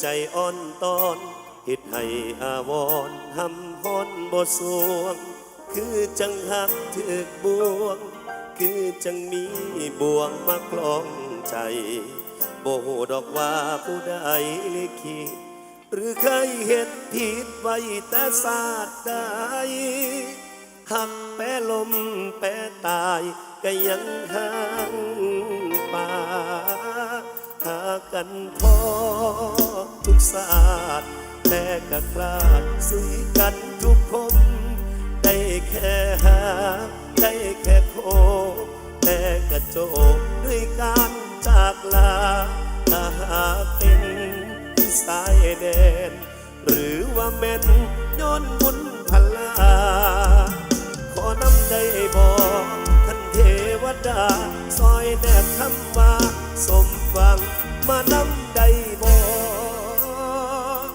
ใจอ่อนตอนเฮ็ดให้อาวรณ์หำฮ้อนบ่สวง คือจังหักถึกบวง คือจังมีบ่วงมาคล้องใจบ่ฮู้ดอกว่าผู้ใดลิขิตหรือเคยเห็นผิดไว้แต่ศาสตร์ใดหักแปรลมแปรตายก็ยังห่างปา กันพอทุกศาสตร์แต่กะคลาดสุยกันทุกคมได้แค่หา ได้แค่โค แต่กระโจกด้วยการจากลาถ้าหาเป็นที่สายแดน หรือว่าแม่นย้อนบุญพลา ขอนำได้บอกท่านเทวดา ซอยแนบคำว่าสมหวัง มานำได้บอก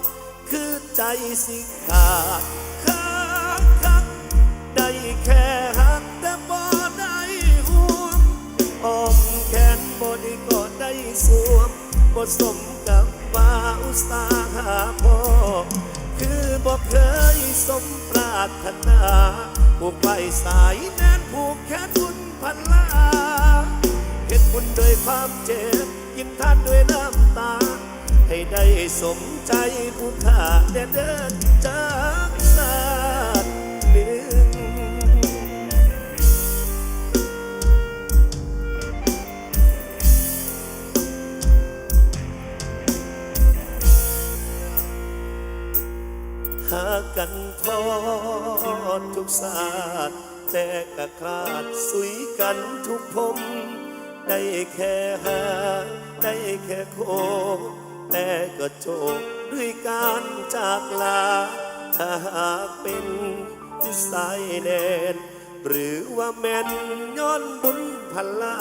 คือใจสิขาดคักคักได้แค่หักแต่บ่ได้ห่วงอ้อมแขนบ่ได้กอดได้สวมบ่สมกับว่าอุตสาหาพ่อคือบอกเคยสมปรารถนาผูกไปสายแน่นผูกแค่ทุนพันลาเห็นบุญด้วยความเจ็บ กินทานด้วยน้ำตา ให้ได้สมใจผู้ขาแด่เดินจากสาดหนึ่งหากันทอดทุกศาสตร์แต่กระคาดสุยกันทุกพม ได้แค่หา ได้แค่โค แต่ก็โจกด้วยการจากลา ถ้าหากเป็นที่สายแดน หรือว่าแม่นย้อนบุญพลา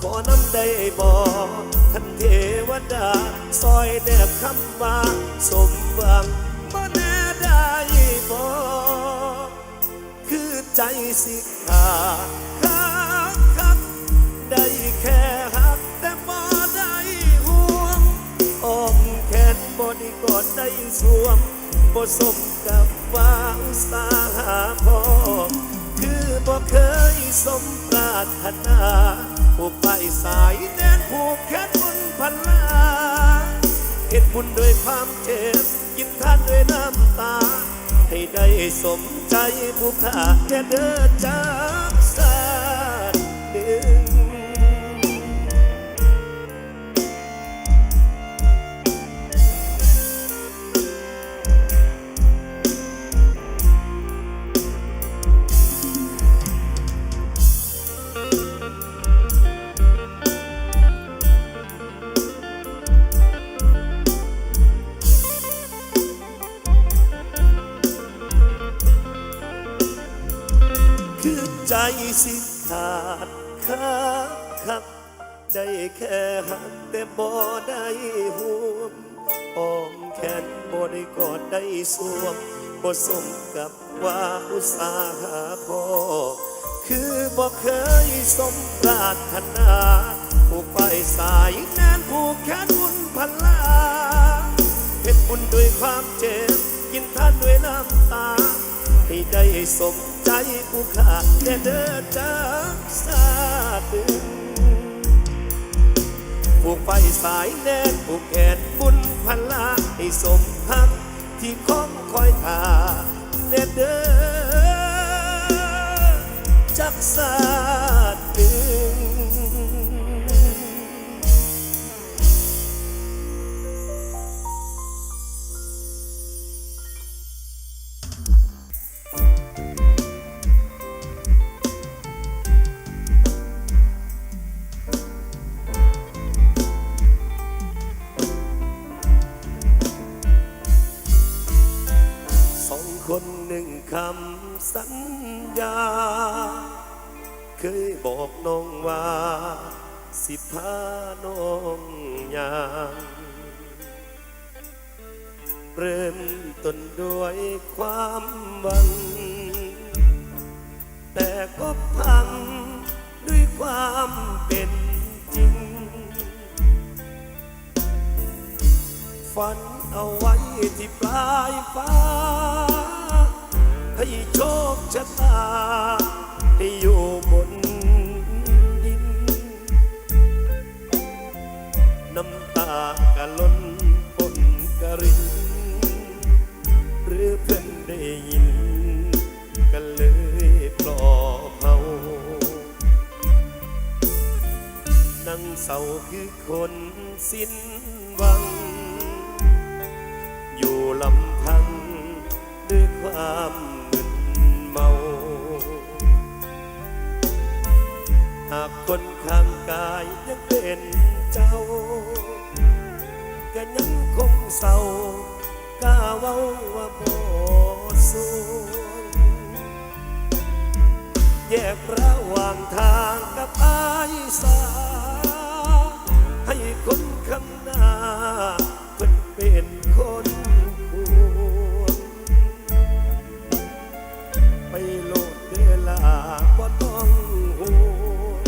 ขอน้ำได้บอกท่านเทวดาซอยแนบคำว่าสมหวังบ่แน่ได้บอกคือใจสิขาด แค่หักแต่บ่ได้ห่วงอ้อมแขนบ่ได้กอดได้สวมบ่สมกับว่าอุตสาหาพอคือบ่เคยสมปรารถนาผูกไปสายแน่นผูกแขนบุญพันลาเห็นบุญด้วยความเจ็บกินทานด้วยน้ำตา ให้ได้สมใจผู้ขาแค่เดินจาก คือใจสิขาดคักคักได้แค่หักแต่บ่ได้ห่วงอ้อมแขนบ่ได้กอดได้สวมบ่สมกับว่าอุตสาหาพ่อคือบ่เคยสมปรารถนาผูกไปสายแน่นผูกแขนบุญพันลาเฮ็ดบุญด้วยความเจ็บกินท่านด้วยน้ำตา ให้ได้สมใจผู้ขาดแน่เดินจากสาดึงผูกไฟสายแน่นผูกแขนบุญพันลาให้สมหักที่คองคอยท่าแด่เดินจากสา สิพานองยางเริ่มต้นด้วยความหวัง แต่ก็พังด้วยความเป็นจริง ฝันเอาไว้ที่ปลายฟ้า ให้โชคชะตาให้อยู่ากะล้นปนกะรินหรือเพิ่นได้ยินกันเลยปลอบเฮานั่งเศร้าคือคนสิ้นหวัง อยู่ลำพังด้วยความมึนเมาหากคนข้างกายยังเป็น ก็ยังคงเศร้าก้าเว้าว่าบ่สูญแยกระหว่างทางกับอายสา ให้คนข้างหน้าเพิ่นเป็นคนควรไปโลดเวลาบ่ต้องห่วง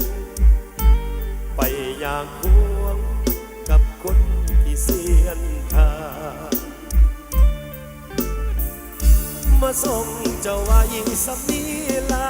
ไปอย่างคว ทรงเจ้าว่ายิ่งสับนี้ลา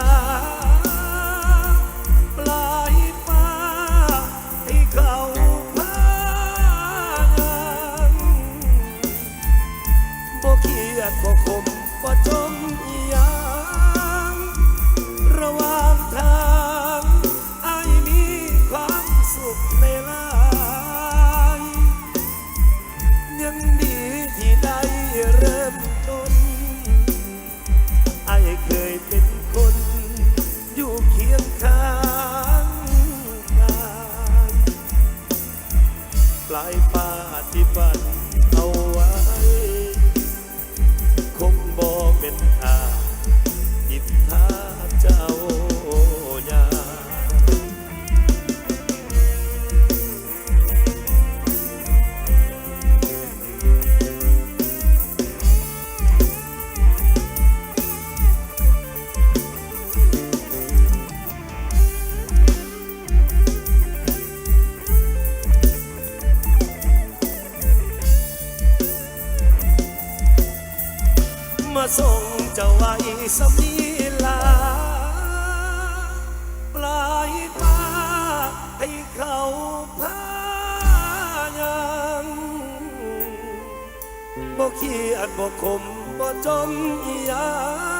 สมีลา ปลายฟ้าให้เขาพายังบ่ขี้อัดบ่ขมบ่จมอีหยัง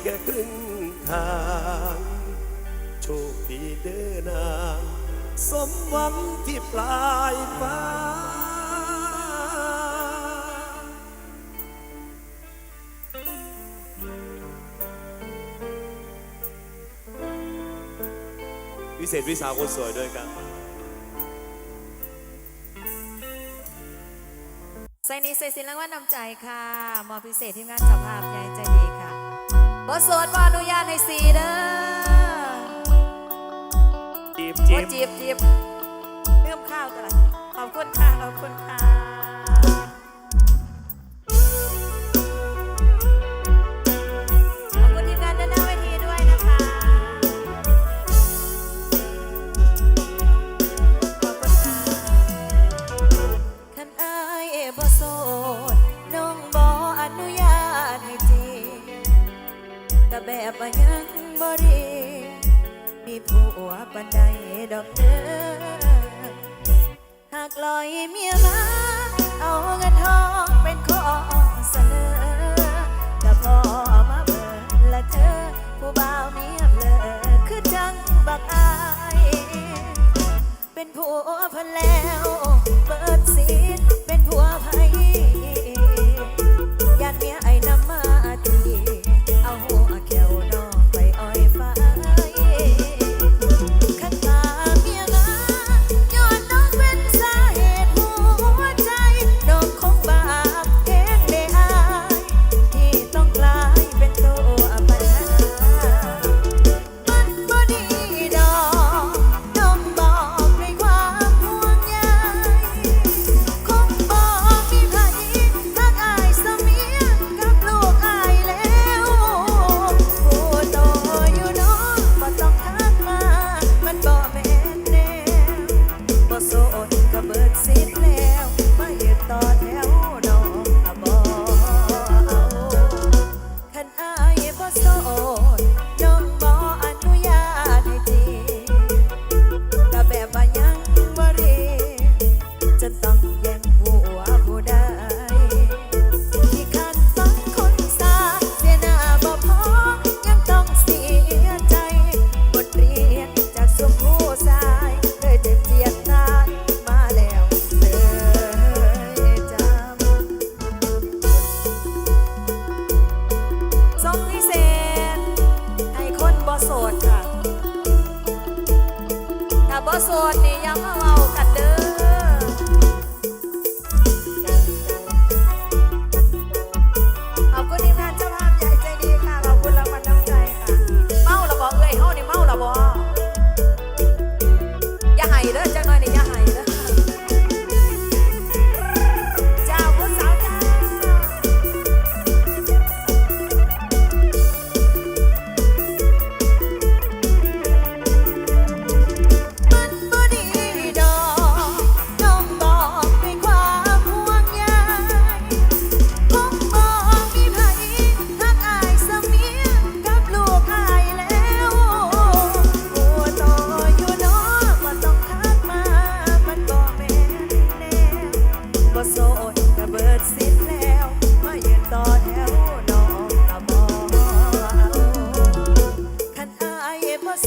แค่ครึ่งทาง โชคดีเด้อนางสมหวังที่ปลายฟ้า วิเศษวิสาคนสวยด้วยกัน ใส่นี้ใส่สินรางวัลนำใจค่ะมอบพิเศษทีมงานเจับภาพใหญ่ใจดีค่ะบทสวดว่าอนุญาตให้สีเด้อจีบโอ้จีบจีบจีบเริ่มข้าวกันละขอบคุณค่ะ ขอบคุณค่ะ บบว่ยังบ่ดีมีผัวปันใดดอกเด้อหากลอยเมียมา เอาเงินทองเป็นของเสนอก็พอมาเบิดละเธอ ผู้บ่าวเมียเพลอคือจังบักอาย เป็นผัวพันแล้วเปิดสิ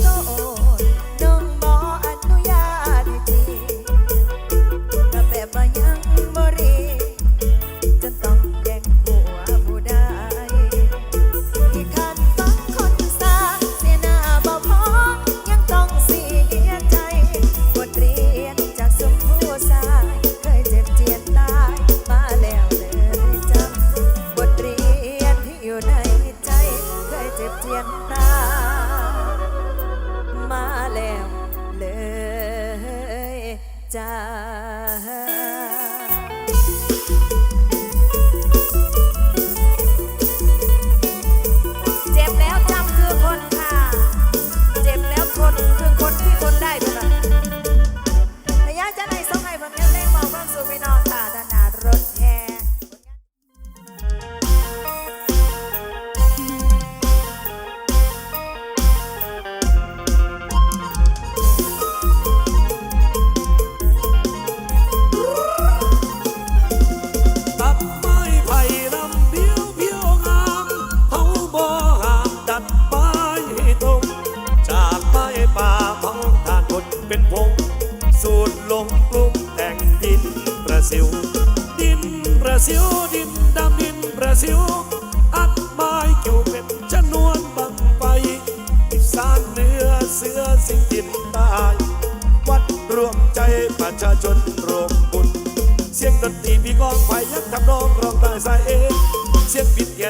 go.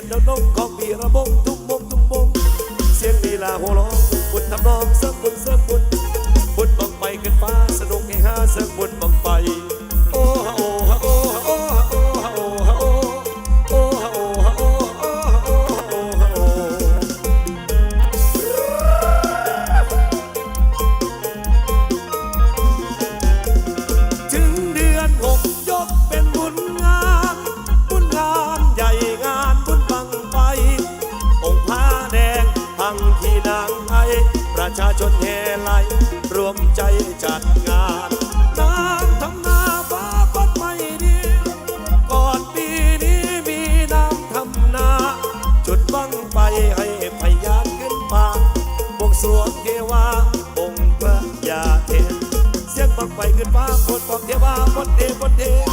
นดนลงของปีระบงทุ่มุมทุ่มุมเสียงลีลาหัวร้อบุญทำนองเสริมบุญเสริมบุญ Monday, Monday.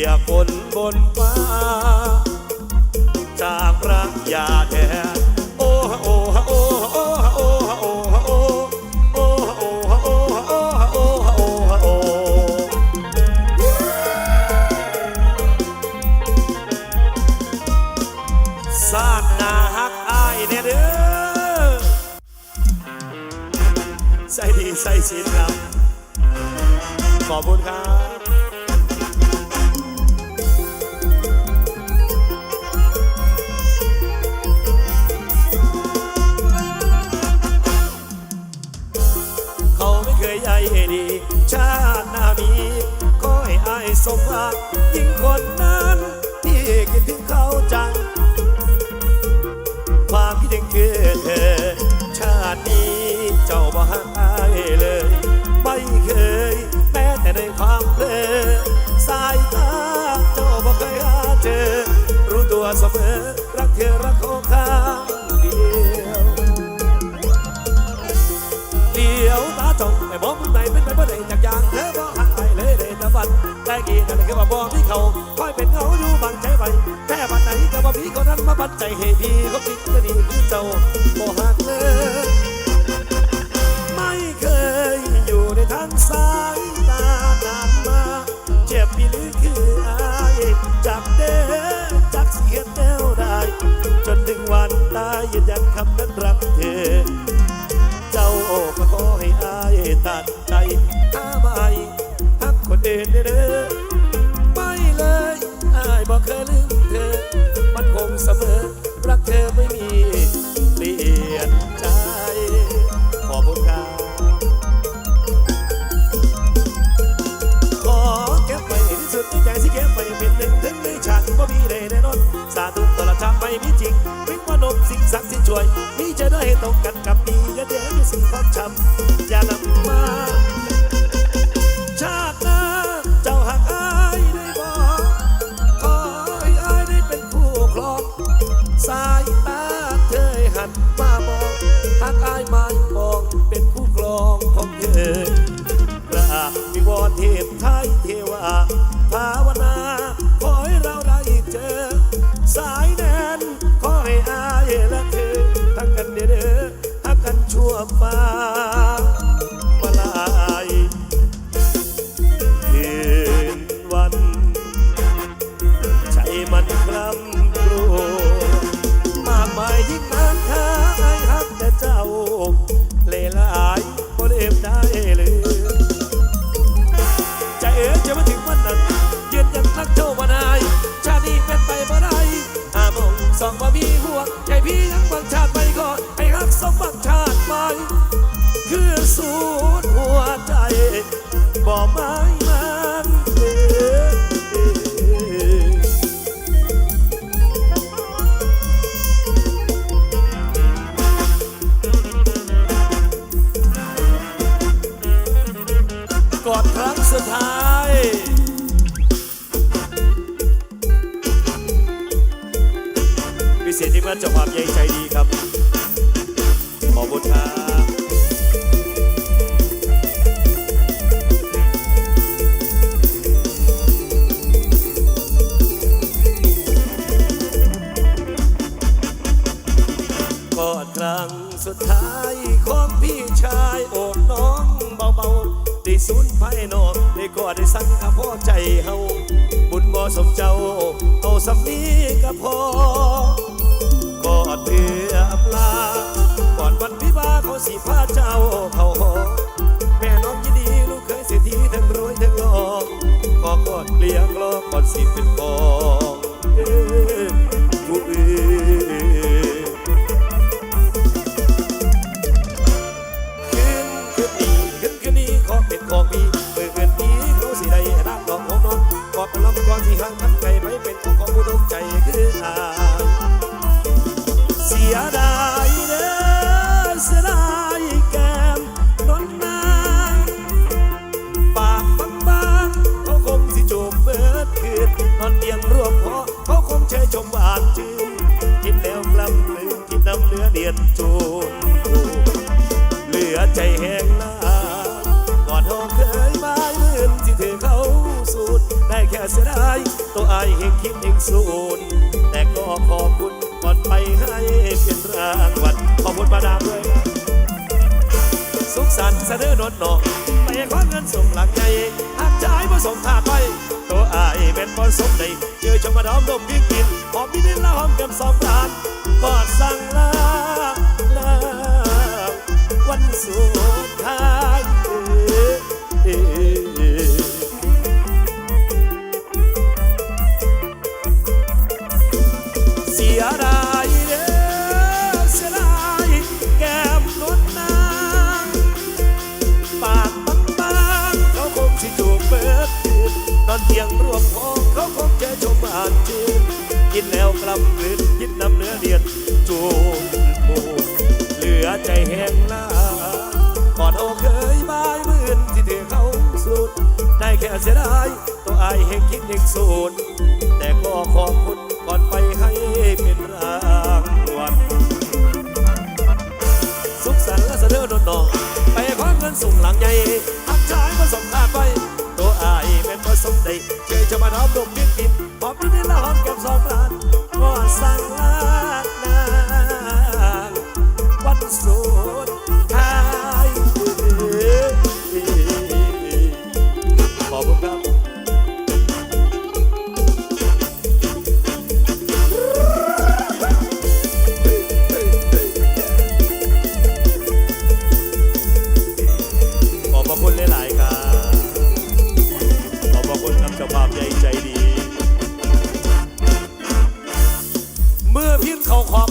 ียคนบนฟ้า จากรักยาแท้ เออชาตินี้เจ้าบ่หายเลย ไม่เคย แม้แต่ในความเพลอสายตาเจ้าบ่เคยเจอ รู้ตัวเสมอ รักเธอรักของข้าเดียวเดียวตาจ้งไม่มองไหนเป็นไปบ่ได้จากอย่างเธอบ่หายเลยเลยแต่วันแต่กี่นั่นคือว่าบอกที่เขาคอยเป็นเขาอยู่บังใจไวแค่วันไหน ก็มีก็นั้นมาบัดใจให้พี่ก็ติดก็ดีคือเจ้าบ่หักเลยไม่เคยอยู่ในทางสายตานานมาเจ็บพี่หรือคืออายจับเด้จักเสียแนวได้จนถึงวันตายยืนยันคำนั้นรักเธอ เจ้าโอ้ก็ขอให้อายตัดใจถ้าไม่ทักคนเด่นเด้อไม่เลยอายบอกเคยเลย ครั้งสุดท้ายพิเศษที่เพื่อนจบความเย้ เลี้ยงล้อก่อนสิเป็นพอ ให้เป็นรางวัลขอบคุณมาดามด้วยสุขสันต์เสนอนนหนอไปขอเงินส่งหลังใจหากใจผสมทาไป ตัวอายเป็นบอสมในเจอชมมาดอมดมวิ่งกินหอมพินินละหอมกับสองรานกอดสั่งลาลาวันสุดท้าย ล้วกลำกลืนกินน้ำเนื้อเดียนจูบปูเหลือใจแห้งลาก่อนเอเคยบายมื่นที่เธอเขาสุด ได้แค่เสียดายตัวอายเฮงคิดเฮงสูนแต่ก็ขอบคุณก่อนไปให้เป็นรางวัลสุขสันต์และเสนอดนนองไปขอเงินส่งหลังใหญ่ทักชายมาส่งทาไปตัวอายเป็นผสมใดเจอจะมาน้อมดมกินกินหอมนิดนิ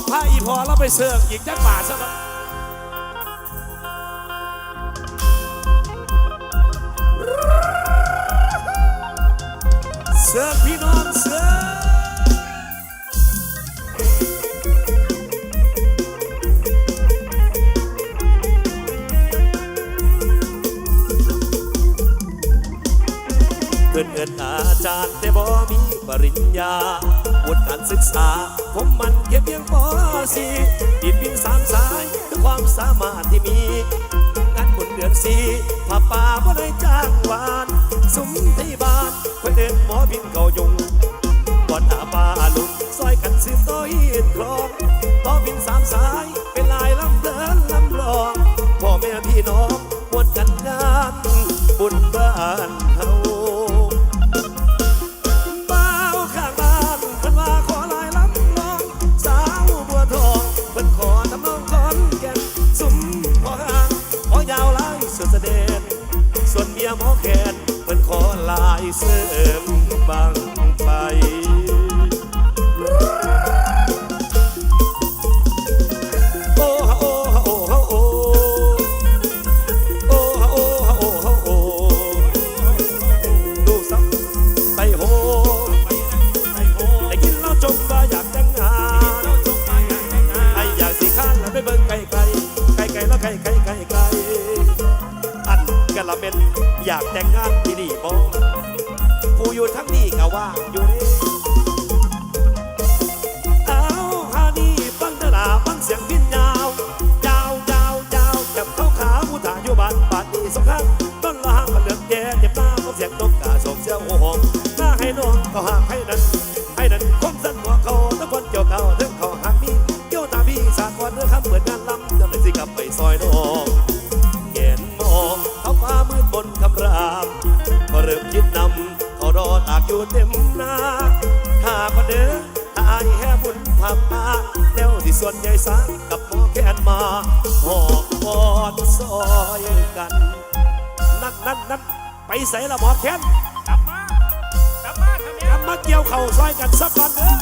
พระอีพอแล้วไปเสิร์ฟอีกจักบาทซะครับเสิร์ฟพี่น้องเสิร์ฟเพื่อนเอินอาจารย์แต่บ่มีปริญญาวุฒิการศึกษาผมมัน แค่เพียงปสีดีดบินสามสายคือความสามารถที่มีงานคนเดือนสีผ้าป่าบ่ได้จ้างวานสุมที่บ้านคนเดินหมอบินเก่ายุงก่อนหาปลาลุกซอยกันสืบต้อยคลอ ละเป็นอยากแต่งงานที่นี่บ่ผู้อยู่ทั้งนี้ก็ว่าอยู่นี่เอาฮานี่ฟังเถอะนาฟังเสียงพินยาวยาวยาวยาวจับเข้าขาผู้ถ่ายอยู่บ้านปาดนีสงคราต้นละห้างมันเลือกแย่เจ็บตาเพราเสียงนกกาสมเสียวหอมหน้าให้น้องก็หากให้นั้นให้นั้น วที่ส่วนใหญ่สารกับหมอแคนมาหอกกอดซอยกัน นั่นนั่นนั่นไปใส่ละหมอแคนกลับมากลับมาทำไมกลับมาเกี่ยวเข่าซอยกันสักวันเด้อ